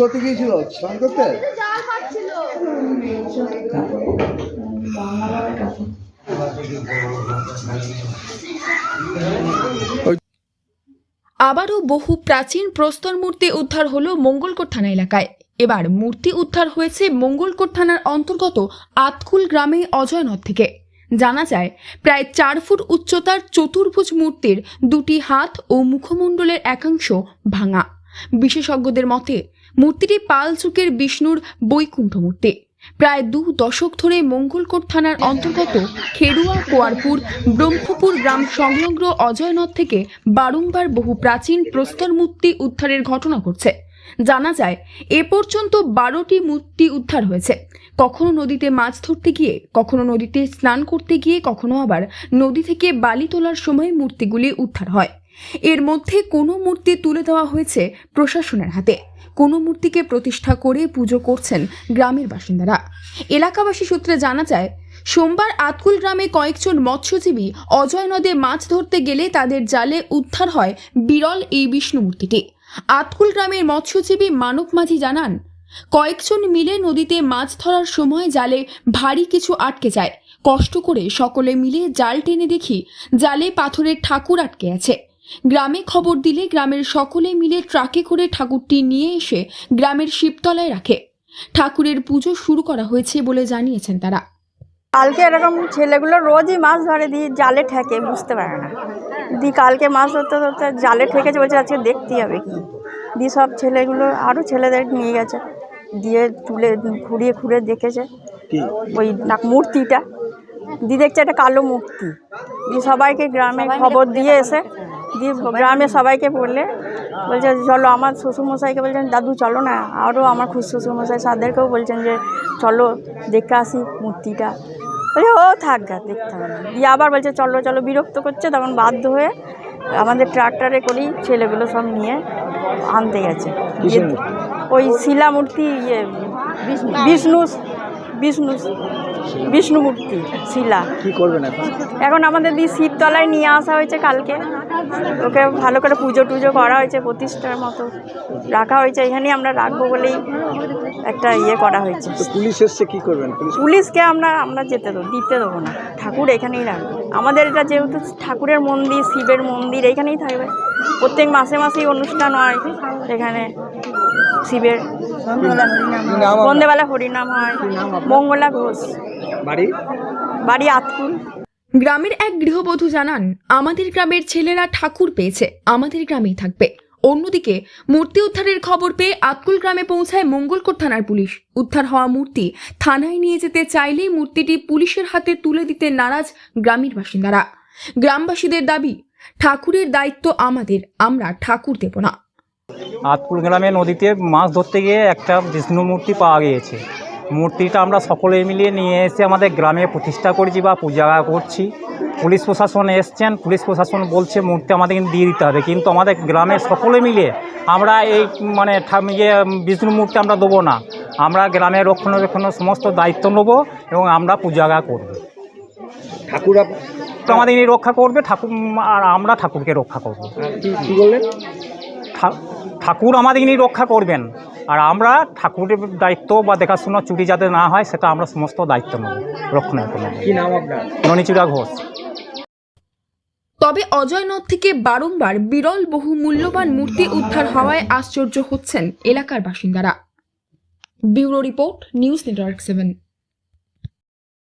করতে গিয়েছিল? স্নান করতে? আবারও বহু প্রাচীন প্রস্তর মূর্তি উদ্ধার হলো মঙ্গলকোট থানা এলাকায়। এবার মূর্তি উদ্ধার হয়েছে মঙ্গলকোট থানার অন্তর্গত আতকুল গ্রামে অজয়নদ থেকে। জানা যায়, প্রায় চার ফুট উচ্চতার চতুর্ভুজ মূর্তির দুটি হাত ও মুখমণ্ডলের একাংশ ভাঙা। বিশেষজ্ঞদের মতে, মূর্তিটি পাল যুগের বিষ্ণুর বৈকুণ্ঠ মূর্তি প্রায় দু দশক ধরে মঙ্গলকোট থানার অন্তর্গত খেরুয়া, কোয়ারপুর, ব্রহ্মপুর গ্রাম সংলগ্ন অজয়নদ থেকে বারংবার বহু প্রাচীন প্রস্তর মূর্তি উদ্ধারের ঘটনা ঘটছে। জানা যায়, এ পর্যন্ত বারোটি মূর্তি উদ্ধার হয়েছে। কখনো নদীতে মাছ ধরতে গিয়ে, কখনো নদীতে স্নান করতে গিয়ে, কখনো আবার নদী থেকে বালি তোলার সময় মূর্তিগুলি উদ্ধার হয়। এর মধ্যে কোনো মূর্তি তুলে দেওয়া হয়েছে প্রশাসনের হাতে। কোনো মূর্তিকে প্রতিষ্ঠা করে পুজো করছেন গ্রামের বাসিন্দারা। এলাকাবাসী সূত্রে জানা যায়, সোমবার আতকুল গ্রামে কয়েকজন মৎস্যজীবী অজয় নদে মাছ ধরতে গেলে তাদের জালে উদ্ধার হয় বিরল এই বিষ্ণু মূর্তিটি। আতকুল গ্রামের মৎস্যজীবী মানব মাঝি জানান, কয়েকজন মিলে নদীতে মাছ ধরার সময় জালে ভারী কিছু আটকে যায়। কষ্ট করে সকলে মিলে জাল টেনে দেখি, জালে পাথরের ঠাকুর আটকে আছে। গ্রামে খবর দিলে গ্রামের সকলে মিলে ট্রাকে করে ঠাকুরটি নিয়ে এসে গ্রামের শিবতলায় রাখে। ঠাকুরের পুজো শুরু করা হয়েছে বলে জানিয়েছেন তারা। কালকে এরকম ছেলেগুলো রোজই মাছ ধরে দিয়ে জালে ঠেকে বুঝতে পারে না। দি কালকে মাছ ধরতে ধরতে জালে ঠেকেছে বলছে আজকে দেখতেই হবে কি। দি সব ছেলেগুলো আরও ছেলেদের নিয়ে গেছে। দিয়ে তুলে ঘুরিয়ে ঘুরে দেখেছে। ওই না মূর্তিটা। দি দেখছে একটা কালো মূর্তি। দিয়ে সবাইকে গ্রামে খবর দিয়ে এসে দিয়ে গ্রামে সবাইকে বললে বলছে চলো আমার শ্বশুরমশাইকে বলছেন দাদু চলো না। আরও আমার খুব শ্বশুরমশাই সাদেরকেও বলছেন যে চলো দেখে আসি মূর্তিটা। বলছে ও থাক গা দেখতে হবে দিয়ে আবার বলছে চলো চলো। বিরক্ত করছে তখন বাধ্য হয়ে আমাদের ট্রাক্টরে করেই ছেলেগুলো সব নিয়ে আনতে গেছে। কিসের ওই শিলা মূর্তি ইয়ে বিষ্ণু। বিষ্ণু বিষ্ণুমূর্তি শিলা। কি করবেন এখন? এখন আমাদের দিয়ে শিবতলায় নিয়ে আসা হয়েছে কালকে। ওকে ভালো করে পুজো টুজো করা হয়েছে প্রতিষ্ঠার মতো রাখা হয়েছে। এখানেই আমরা রাখব বলেই একটা ইয়ে করা হয়েছে। পুলিশ এসছে কি করবেন? পুলিশকে আমরা আমরা যেতে দেবো দিতে দেবো না। ঠাকুর এখানেই রাখব। আমাদের এটা যেহেতু ঠাকুরের মন্দির শিবের মন্দির এখানেই থাকবে। প্রত্যেক মাসে মাসেই অনুষ্ঠান হয় এখানে শিবের? সন্ধ্যেবেলা হরিনাম হয়। মঙ্গলা ঘোষ। বাড়ি? বাড়ি আতকুল। গ্রামের এক গৃহবধূ জানান আমাদের গ্রামের ছেলেরা ঠাকুর পেয়েছে আমাদের গ্রামেই থাকবে। অন্যদিকে মূর্তি উদ্ধারের খবর পেয়ে আতকুল গ্রামে পৌঁছায় মঙ্গলকোট থানার পুলিশ। উদ্ধার হওয়া মূর্তি থানায় নিয়ে যেতে চাইলেই মূর্তিটি পুলিশের হাতে তুলে দিতে নারাজ গ্রামের বাসিন্দারা। গ্রামবাসীদের দাবি ঠাকুরের দায়িত্ব আমাদের আমরা ঠাকুর দেব না। আতকুল গ্রামে নদীতে মাছ ধরতে গিয়ে একটা বিষ্ণু মূর্তি পাওয়া গিয়েছে। মূর্তিটা আমরা সকলে মিলিয়ে নিয়ে এসে আমাদের গ্রামে প্রতিষ্ঠা করেছি বা পূজা করছি। পুলিশ প্রশাসন এসছেন। পুলিশ প্রশাসন বলছে মূর্তি আমাদেরকে দিয়ে দিতে হবে। কিন্তু আমাদের গ্রামের সকলে মিলে আমরা এই মানে ইয়ে বিষ্ণু মূর্তি আমরা দেবো না। আমরা গ্রামের রক্ষণাবেক্ষণের সমস্ত দায়িত্ব নেব এবং আমরা পূজা করব। ঠাকুর তো আমাদের রক্ষা করবে ঠাকুর আর আমরা ঠাকুরকে রক্ষা করব। কি বললেন? ঠাকুর আমাদের ইনি রক্ষা করবেন। আর আমরা ঠাকুরের দায়িত্ব বা দেখাশোনা চুরি যাতে না হয় সেটা আমরা সমস্ত দায়িত্ব নেব রক্ষণাবেক্ষণ কি নাম আপনার? ননিচুরা ঘোষ। তবে অজয় নদ থেকে বারংবার বিরল বহু মূল্যবান মূর্তি উদ্ধার হওয়ায় আশ্চর্য হচ্ছেন এলাকার বাসিন্দারা। Bureau report news network seven.